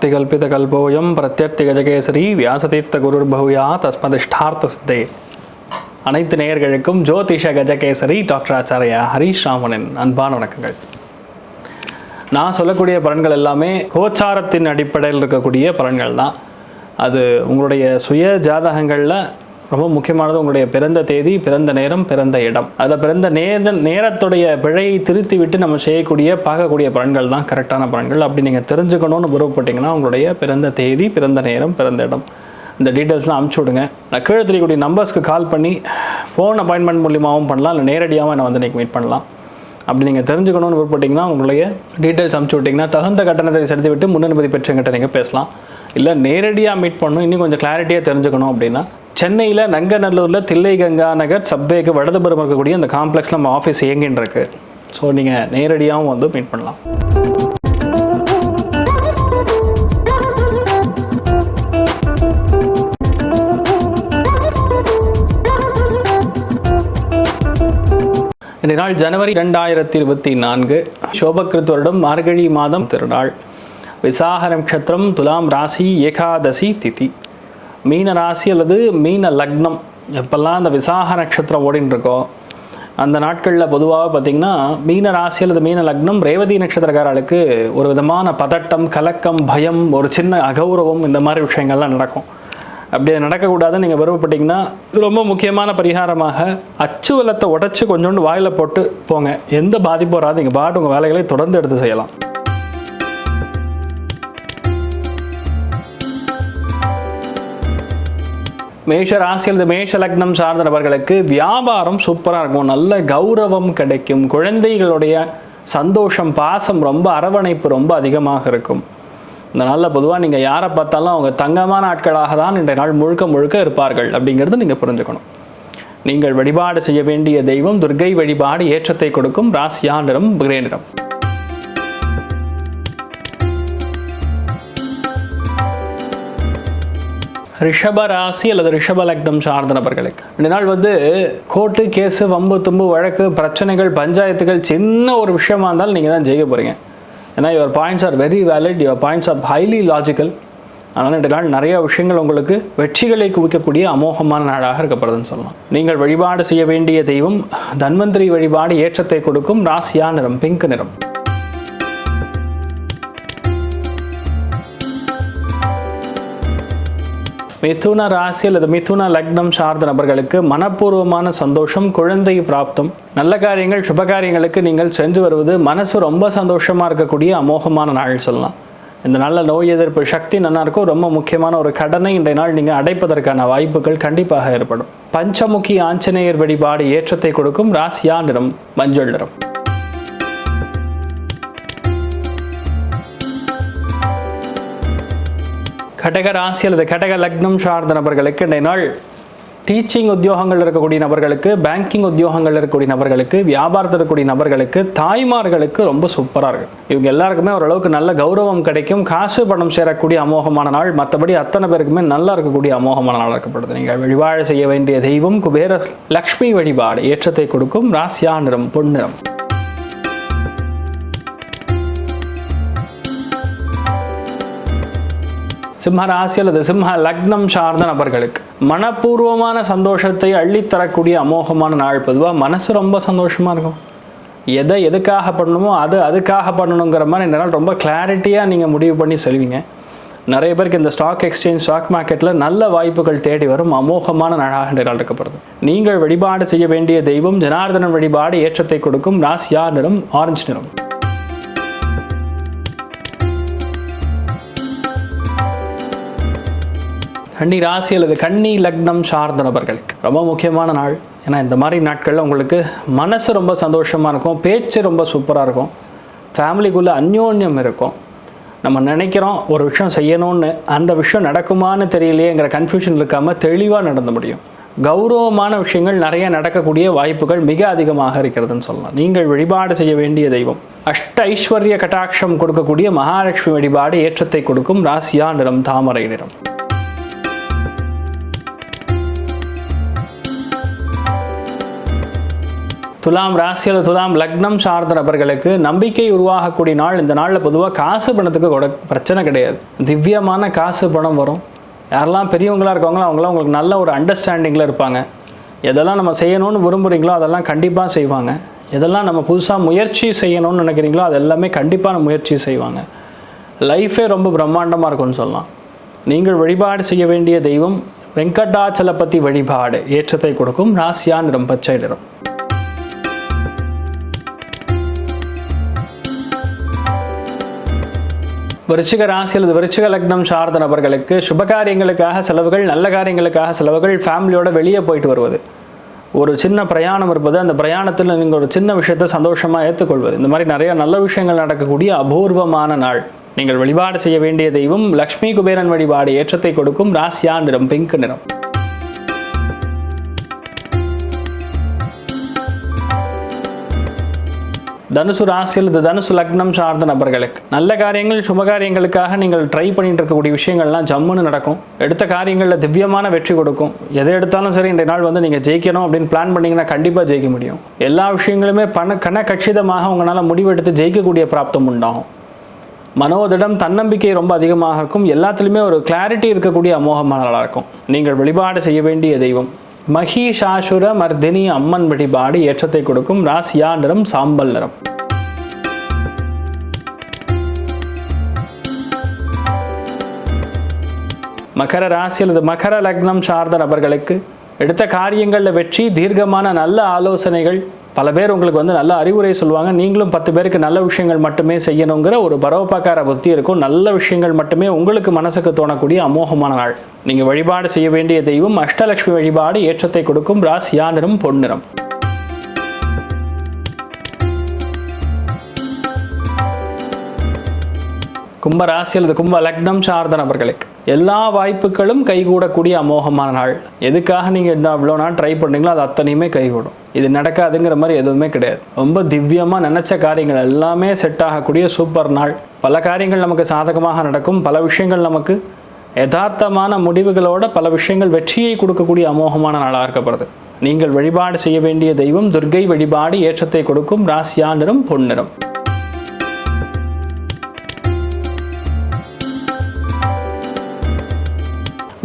அர்த்திகல்பிதகல்போயம் பிரத்யர்த்தி கஜகேசரி வியாசதீர்த்த குருர்பவ்யா தஸ்மதிஷ்டார்த்த சித்தே அனைத்து நேயர்களுக்கும் ஜோதிஷ கஜகேசரி டாக்டர் ஆச்சாரியா ஹரீஷ் ராமனின் அன்பான வணக்கங்கள். நான் சொல்லக்கூடிய பலன்கள் எல்லாமே கோச்சாரத்தின் அடிப்படையில் இருக்கக்கூடிய பலன்கள் தான் அது உங்களுடைய சுய ஜாதகங்களில் ரொம்ப முக்கியமானது உங்களுடைய பிறந்த தேதி பிறந்த நேரம் பிறந்த இடம். அதில் பிறந்த நேர நேரத்துடைய பிழையை திருத்தி விட்டு நம்ம செய்யக்கூடிய பார்க்கக்கூடிய பலன்கள் தான் கரெக்டான பலன்கள். அப்படி நீங்கள் தெரிஞ்சுக்கணும்னு விருப்பப்பட்டீங்கன்னா உங்களுடைய பிறந்த தேதி பிறந்த நேரம் பிறந்த இடம். இந்த டீட்டெயில்ஸ்லாம் அமுச்சு விடுங்க. நான் கீழே தெரியக்கூடிய நம்பர்ஸ்க்கு கால் பண்ணி ஃபோன் அப்பாயின்மெண்ட் மூலியமாகவும் பண்ணலாம். இல்லை நேரடியாகவும் என்னை வந்து நீங்கள் மீட் பண்ணலாம். அப்படி நீங்கள் தெரிஞ்சுக்கணும்னு விருப்பப்பட்டீங்கன்னா உங்களுடைய டீட்டெயில்ஸ் அனுப்பிச்சி விட்டிங்கன்னா தகுந்த கட்டணத்தை செலுத்தி விட்டு முன்னனுமதி பெற்றவங்கிட்ட நீங்கள் பேசலாம். இல்லை நேரடியாக மீட் பண்ணணும். இன்னும் கொஞ்சம் கிளாரிட்டியாக தெரிஞ்சுக்கணும் அப்படின்னா சென்னையில் நங்கநல்லூரில் தில்லை கங்கா நகர் சப்வேக்கு வடதுபுறம் இருக்கக்கூடிய அந்த காம்ப்ளெக்ஸில் நம்ம ஆஃபீஸ் இயங்கின்னு இருக்கு ஸோ நீங்கள் நேரடியாகவும் வந்து மீட் பண்ணலாம். இந்த நாள் ஜனவரி ரெண்டாயிரத்தி இருபத்தி நான்கு சோபகிருத் வருடம் மார்கழி மாதம் திருநாள். விசாக நட்சத்திரம் துலாம் ராசி ஏகாதசி திதி. மீன ராசி அல்லது மீன லக்னம் எப்பெல்லாம் அந்த விசாக நட்சத்திரம் ஓடின்னு இருக்கோ அந்த நாட்களில் பொதுவாக பார்த்திங்கன்னா மீன ராசி அல்லது மீன லக்னம் ரேவதி நட்சத்திரக்காரர்களுக்கு ஒரு விதமான பதட்டம் கலக்கம் பயம் ஒரு சின்ன அகௌரவம் இந்த மாதிரி விஷயங்கள்லாம் நடக்கும். அப்படி அது நடக்கக்கூடாதுன்னு நீங்கள் விருப்பப்பட்டீங்கன்னா ரொம்ப முக்கியமான பரிகாரமாக அச்சு வெள்ளத்தை உடச்சி கொஞ்சோண்டு வாயில் போட்டு போங்க. எந்த பாதிப்பும் வராது. நீங்கள் பாட்டு உங்கள் வேலைகளை தொடர்ந்து எடுத்து செய்யலாம். மேஷ ராசியில் இந்த மேஷ லக்னம் சார்ந்த நபர்களுக்கு வியாபாரம் சூப்பராக இருக்கும். நல்ல கௌரவம் கிடைக்கும். குழந்தைகளுடைய சந்தோஷம் பாசம் ரொம்ப அரவணைப்பு ரொம்ப அதிகமாக இருக்கும். இந்த நாளில் பொதுவாக நீங்கள் யாரை பார்த்தாலும் அவங்க தங்கமான ஆட்களாக தான் இன்றைய நாள் முழுக்க முழுக்க இருப்பார்கள் அப்படிங்கிறது நீங்கள் புரிஞ்சுக்கணும். நீங்கள் வழிபாடு செய்ய வேண்டிய தெய்வம் துர்கை வழிபாடு ஏற்றத்தை கொடுக்கும். ராசியா நிறம் கிரே நிறம் ரிஷப ராசி அல்லது ரிஷப லக்னம் சார்ந்த நபர்களுக்கு. ரெண்டு நாள் வந்து கோர்ட்டு கேஸு வம்பு தும்பு வழக்கு பிரச்சனைகள் பஞ்சாயத்துகள் சின்ன ஒரு விஷயமா இருந்தாலும் நீங்கள் தான் ஜெயிக்க போகிறீங்க ஏன்னா your points are very valid your points are highly logical அதனால் ரெண்டு நாள் நிறைய விஷயங்கள் உங்களுக்கு வெற்றிகளை குவிக்கக்கூடிய அமோகமான நாளாக இருக்கப்படுதுன்னு சொல்லலாம். நீங்கள் வழிபாடு செய்ய வேண்டிய தெய்வம் தன்வந்திரி வழிபாடு ஏற்றத்தை கொடுக்கும் ராசியா நிறம் பிங்க் நிறம். மிதுன ராசி அல்லது மிதுன லக்னம் சார்ந்த நபர்களுக்கு மனப்பூர்வமான சந்தோஷம் குழந்தை பிராப்தம். நல்ல காரியங்கள் சுப காரியங்களுக்கு நீங்கள் சென்று வருவது மனசு ரொம்ப சந்தோஷமாக இருக்கக்கூடிய அமோகமான நாள் சொல்லலாம். இந்த நல்ல நோய் எதிர்ப்பு சக்தி நல்லா இருக்கும். ரொம்ப முக்கியமான ஒரு கடனை இன்றைய நாள் நீங்கள் அடைப்பதற்கான வாய்ப்புகள் கண்டிப்பாக ஏற்படும். பஞ்சமுகி ஆஞ்சநேயர் வழிபாடு ஏற்றத்தை கொடுக்கும். ராசியா நிறம் மஞ்சள் நிறம். கடக ராசி அல்லது கடக லக்னம் சார்ந்த நபர்களுக்கு இன்றைய நாள் டீச்சிங் உத்தியோகங்கள் இருக்கக்கூடிய நபர்களுக்கு பேங்கிங் உத்தியோகங்கள் இருக்கக்கூடிய நபர்களுக்கு வியாபாரத்தில் இருக்கக்கூடிய நபர்களுக்கு தாய்மார்களுக்கு ரொம்ப சூப்பராக இருக்கு. இவங்க எல்லாருக்குமே ஓரளவுக்கு நல்ல கௌரவம் கிடைக்கும். காசு பணம் சேரக்கூடிய அமோகமான நாள். மற்றபடி அத்தனை பேருக்குமே நல்லா இருக்கக்கூடிய அமோகமான நாள் இருக்கப்படுது. நீங்கள் வழிபாடு செய்ய வேண்டிய தெய்வம் குபேர லக்ஷ்மி வழிபாடு ஏற்றத்தை கொடுக்கும். ராசியா நிறம் பொன்னிறம் சிம்ம ராசி அல்லது சிம்ம லக்னம் சார்ந்த நபர்களுக்கு மனப்பூர்வமான சந்தோஷத்தை அள்ளித்தரக்கூடிய அமோகமான நாள் பொதுவாக மனசு ரொம்ப சந்தோஷமாக இருக்கும். எதை எதுக்காக பண்ணணுமோ அது அதுக்காக பண்ணணுங்கிற மாதிரி இந்த நாள் ரொம்ப கிளாரிட்டியாக நீங்கள் முடிவு பண்ணி சொல்வீங்க. நிறைய பேருக்கு இந்த ஸ்டாக் எக்ஸ்சேஞ்ச் ஸ்டாக் மார்க்கெட்டில் நல்ல வாய்ப்புகள் தேடி வரும். அமோகமான நாளாக இந்த நாள் இருக்கப்படுது நீங்கள் வழிபாடு செய்ய வேண்டிய தெய்வம் ஜனார்தனன் வழிபாடு ஏற்றத்தை கொடுக்கும். ராசியா நிறம்? ஆரஞ்சு நிறம். கன்னி ராசி அல்லது கன்னி லக்னம் சார்ந்த நபர்களுக்கு ரொம்ப முக்கியமான நாள். ஏன்னா இந்த மாதிரி நாட்களில் உங்களுக்கு மனசு ரொம்ப சந்தோஷமாக இருக்கும் பேச்சு ரொம்ப சூப்பராக இருக்கும் ஃபேமிலிக்குள்ளே அந்யோன்யம் இருக்கும். நம்ம நினைக்கிறோம் ஒரு விஷயம் செய்யணும்னு அந்த விஷயம் நடக்குமான்னு தெரியலையேங்கிற கன்ஃபியூஷன் இருக்காமல் தெளிவாக நடந்து முடியும். கௌரவமான விஷயங்கள் நிறைய நடக்கக்கூடிய வாய்ப்புகள் மிக அதிகமாக இருக்கிறதுன்னு சொல்லலாம். நீங்கள் வழிபாடு செய்ய வேண்டிய தெய்வம். அஷ்ட ஐஸ்வர்ய கட்டாட்சம் கொடுக்கக்கூடிய மகாலட்சுமி வழிபாடு ஏற்றத்தை கொடுக்கும் ராசியா நிறம் தாமரை நிறம். துலாம் ராசியில் துலாம் லக்னம் சார்ந்த நபர்களுக்கு நம்பிக்கை உருவாகக்கூடிய நாள். இந்த நாளில் பொதுவாக காசு பணத்துக்கு கொட பிரச்சனை கிடையாது. திவ்யமான காசு பணம் வரும். யாரெல்லாம் பெரியவங்களாக இருக்கவங்களோ அவங்களாம் உங்களுக்கு நல்ல ஒரு அண்டர்ஸ்டாண்டிங்கில் இருப்பாங்க. எதெல்லாம் நம்ம செய்யணும்னு விரும்புகிறீங்களோ அதெல்லாம் கண்டிப்பாக செய்வாங்க. எதெல்லாம் நம்ம புதுசாக முயற்சி செய்யணும்னு நினைக்கிறீங்களோ அது எல்லாமே கண்டிப்பான முயற்சி செய்வாங்க. லைஃபே ரொம்ப பிரம்மாண்டமாக இருக்கும்னு சொல்லலாம். நீங்கள் வழிபாடு செய்ய வேண்டிய தெய்வம் வெங்கடாச்சலபதி வழிபாடு ஏற்றத்தை கொடுக்கும். ராசியா நிறம் பச்சை நிறம் விருச்சிக ராசி அல்லது விருச்சிக லக்னம் சார்ந்த நபர்களுக்கு சுபகாரியங்களுக்காக செலவுகள் நல்ல காரியங்களுக்காக செலவுகள் ஃபேமிலியோட வெளியே போயிட்டு வருவது. ஒரு சின்ன பிரயாணம் இருப்பது அந்த பிரயாணத்தில் நீங்கள் ஒரு சின்ன விஷயத்தை சந்தோஷமாக ஏற்றுக்கொள்வது இந்த மாதிரி நிறைய நல்ல விஷயங்கள் நடக்கக்கூடிய அபூர்வமான நாள். நீங்கள் வழிபாடு செய்ய வேண்டிய தெய்வம் லக்ஷ்மி குபேரன் வழிபாடு ஏற்றத்தை கொடுக்கும் ராசியா நிறம் பிங்க் நிறம். தனுசு ராசி அல்லது தனுசு லக்னம் சார்ந்த நபர்களுக்கு நல்ல காரியங்கள் சுப காரியங்களுக்காக நீங்கள் ட்ரை பண்ணிட்டு இருக்கக்கூடிய விஷயங்கள்லாம் ஜம்முன்னு நடக்கும். எடுத்த காரியங்களில் திவ்யமான வெற்றி கொடுக்கும். எதை எடுத்தாலும் சரி இன்றைய நாள் வந்து நீங்கள் ஜெயிக்கணும் அப்படின்னு பிளான் பண்ணீங்கன்னா கண்டிப்பாக ஜெயிக்க முடியும். எல்லா விஷயங்களுமே பண கன கட்சிதமாக உங்களால் முடிவெடுத்து ஜெயிக்கக்கூடிய பிராப்தம் உண்டாகும். மனோதிடம் தன்னம்பிக்கை ரொம்ப அதிகமாக இருக்கும். எல்லாத்துலேயுமே ஒரு கிளாரிட்டி இருக்கக்கூடிய அமோகமான நாளாக இருக்கும். நீங்கள் வழிபாடு செய்ய வேண்டிய தெய்வம். மகிஷாசுர மர்தினி அம்மன் வழிபாடு ஏற்றத்தை கொடுக்கும் ராசியா நிறம் சாம்பல் நிறம் மகர ராசி அல்லது மகர லக்னம் சார்ந்த நபர்களுக்கு எடுத்த காரியங்களில் வெற்றி தீர்க்கமான நல்ல ஆலோசனைகள் பல பேர் உங்களுக்கு வந்து நல்ல அறிவுரை சொல்லுவாங்க. நீங்களும் பத்து பேருக்கு நல்ல விஷயங்கள் மட்டுமே செய்யணுங்கிற ஒரு பரோபக்கார புத்தி இருக்கும். நல்ல விஷயங்கள் மட்டுமே உங்களுக்கு மனசுக்கு தோணக்கூடிய அமோகமான நாள். நீங்கள் வழிபாடு செய்ய வேண்டிய தெய்வம் அஷ்டலட்சுமி வழிபாடு ஏற்றத்தை கொடுக்கும் ராஸ் யானிடம் பொன்னிறம். கும்ப ராசி அல்லது கும்ப லக்னம் சார்ந்த நபர்களுக்கு எல்லா வாய்ப்புகளும் கைகூடக்கூடிய அமோகமான நாள். எதுக்காக நீங்கள் இந்த அவ்வளோ நாள் ட்ரை பண்ணீங்களோ அது அத்தனையுமே கைகூடும். இது நடக்காதுங்கிற மாதிரி எதுவுமே கிடையாது. ரொம்ப திவ்யமாக நினச்ச காரியங்கள் எல்லாமே செட் ஆகக்கூடிய சூப்பர் நாள். பல காரியங்கள் நமக்கு சாதகமாக நடக்கும் பல விஷயங்கள் நமக்கு யதார்த்தமான முடிவுகளோட பல விஷயங்கள் வெற்றியை கொடுக்கக்கூடிய அமோகமான நாளாக இருக்கப்படுது. நீங்கள் வழிபாடு செய்ய வேண்டிய தெய்வம் துர்க்கை வழிபாடு ஏற்றத்தை கொடுக்கும் ராசியா நிறம் பொன்னிறம்.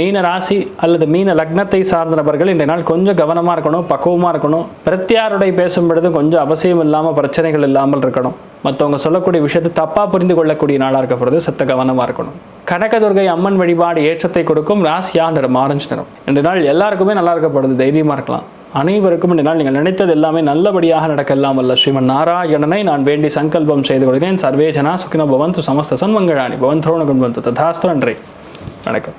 மீன ராசி அல்லது மீன லக்னத்தை சார்ந்த நபர்கள் இன்றைய நாள் கொஞ்சம் கவனமாக இருக்கணும் பக்குவமாக இருக்கணும். பிரத்தியாருடைய பேசும் பொழுது கொஞ்சம் அவசியம் இல்லாமல் பிரச்சனைகள் இல்லாமல் இருக்கணும். மற்றவங்க சொல்லக்கூடிய விஷயத்தை தப்பாக புரிந்து கொள்ளக்கூடிய நாளாக இருக்கப்படுது சத்த கவனமாக இருக்கணும். கனகதுர்கை அம்மன் வழிபாடு ஏற்றத்தை கொடுக்கும் ராசியா நிறம் ஆரஞ்சு நிறம். இன்றைய நாள் எல்லாருக்குமே நல்லா இருக்கப்படுது தைரியமாக இருக்கலாம். அனைவருக்கும் இன்றைய நாள் நீங்கள் நினைத்தது எல்லாமே நல்லபடியாக நடக்க அல்ல ஸ்ரீமன் நாராயணனை நான் வேண்டி சங்கல்பம் செய்து கொள்கிறேன். சர்வேஜனா சுக்கின பவந்து சமஸ்த சன்மங்களானி பவன் திரோணகுன் வந்து ததாஸ்திர நன்றி. வணக்கம்.